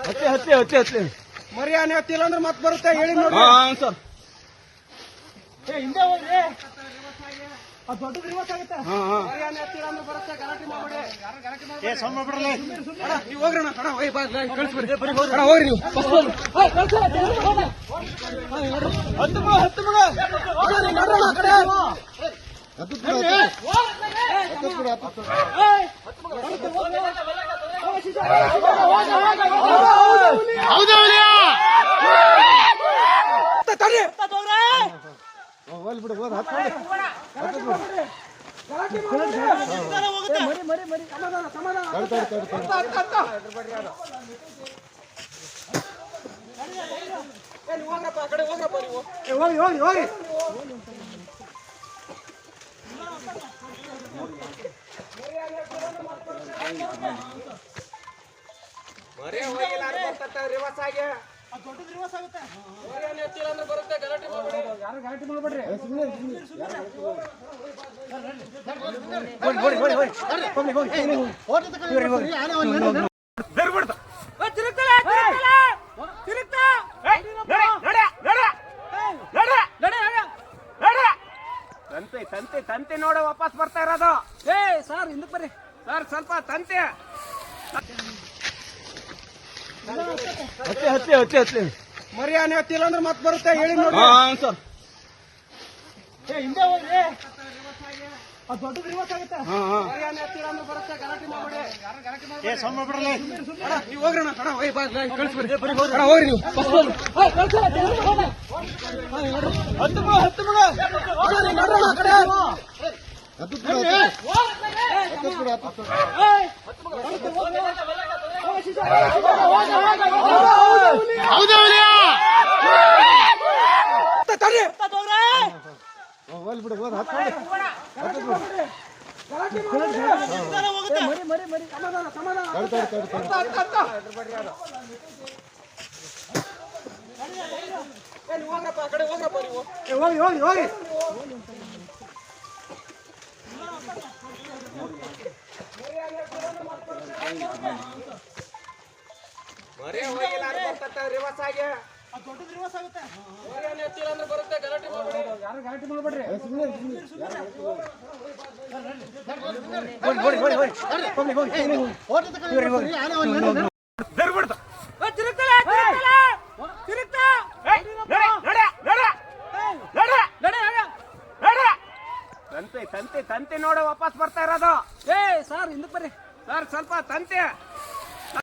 ಹತ್ತಿ ಹತ್ತಿ ಹತ್ತಿ ಹತ್ತಿ ಮರಿ ಆನೆ ಹತ್ತಿಲ್ಲ ಅಂದ್ರೆ ಮತ್ತೆ ಬರುತ್ತೆ ಹೇಳಿ ನೋಡಿ ಹಾಂ ಸರ್ ಹಿಂದೆ ಹೋಗ್ರಿ ಅದು ದೊಡ್ಡದು ರಿವರ್ಸ್ ಆಗುತ್ತೆ ಹಾ ಹಾ ಮರಿ ಆನೆ ಹತ್ತಿಲ್ಲ ಅಂದ್ರೆ ಬರುತ್ತೆ ಗಲಾಟೆ ಮಾಡ್ಬೇಡಿ ಏ ಸಮ ಬಿಡ್ರಲ್ಲ ಅಣ್ಣ, ನೀವು ಹೋಗ್ರಿ ಅಣ್ಣ ಅಣ್ಣ ಹೋಗಿ ಬಾ ಕಳಿಸ್ಬಿಡಿ ಅಣ್ಣ ಹೋಗ್ರಿ ನೀವು ಹತ್ತು ಮಗ ಮಗ ಹೋಗಿ ಹೋಗಿ. ಹೋಗಿ ರಿವರ್ಸ್ ಆಗಿ. ದೊಡ್ಡದು ರಿವರ್ಸ್ ಆಗುತ್ತೆ. ಹತ್ತಿಲ್ಲ ಅಂದ್ರೆ ಬರುತ್ತೆ ಗಲಾಟೆ ಮಾಡ್ಬೇಡಿ. ಯಾರು ಗಲಾಟೆ ಮಾಡ್ಬೇಡ್ರಿ? ತಂತೆ ತಂತೆ ತಂತೆ ನೋಡ ವಾಪಸ್ ಬರ್ತಾ ಇರೋದು ಏ ಸರ್ ಹಿಂದಕ್ಕೆ ಬರ್ರಿ. ಸರ್ ಸ್ವಲ್ಪ ತಂತೆ. ಹತ್ತಿ ಹತ್ತಿ ಹತ್ತಿ ಹತ್ತಿ ಮರಿ ಆನೆ ಹತ್ತಿಲ್ಲ ಅಂದ್ರೆ ಮತ್ತೆ ಬರುತ್ತೆ ಹೇಳಿ ನೋಡಿ ಹಾಂ ಸರ್ ಏ, ಹಿಂದೆ ಹೋಗ್ರಿ ಅದು ದೊಡ್ಡದು ರಿವರ್ಸ್ ಆಗುತ್ತೆ ಹಾ ಹಾ ಮರಿ ಆನೆ ಹತ್ತಿಲ್ಲ ಅಂದ್ರೆ ಬರುತ್ತೆ ಗಲಾಟೆ ಮಾಡ್ಬೇಡಿ ಏ ನೀವು ಹೋಗ್ರಿ ಅಣ್ಣ ಹೋಗಿ ಬಾ ಕಳಿಸ್ಬಿಡಿ ಹೋಗ್ರಿ ನೀವು ಹತ್ತು ಮಗ ಹತ್ತು ಮಗ ಹತ್ತು ಸಮಾಧಾನ ಏ, ನೀವು ಹೋಗ್ರಪ್ಪ ಆ ಕಡೆ ಹೋಗ್ರಪ್ಪ ನೀವು ಏ ಹೋಗಿ ಹೋಗಿ ಹೋಗಿ ಮರಿ ರಿವರ್ಸ್ ಆಗಿ. ದೊಡ್ಡದು ರಿವರ್ಸ್ ಆಗುತ್ತೆ. ಅಂದ್ರೆ ಬರುತ್ತೆ ಗಲಾಟೆ ಮಾಡ್ಬೇಡಿ. ಯಾರು ಗಲಾಟೆ ಮಾಡ್ಬೇಡ್ರಿ? ತಂತೆ ತಂತೆ ತಂತೆ ನೋಡ ವಾಪಸ್ ಬರ್ತಾ ಇರೋದು. ಏ ಸರ್ ಹಿಂದಕ್ಕೆ ಬರ್ರಿ. ಸರ್ ಸ್ವಲ್ಪ ತಂತೆ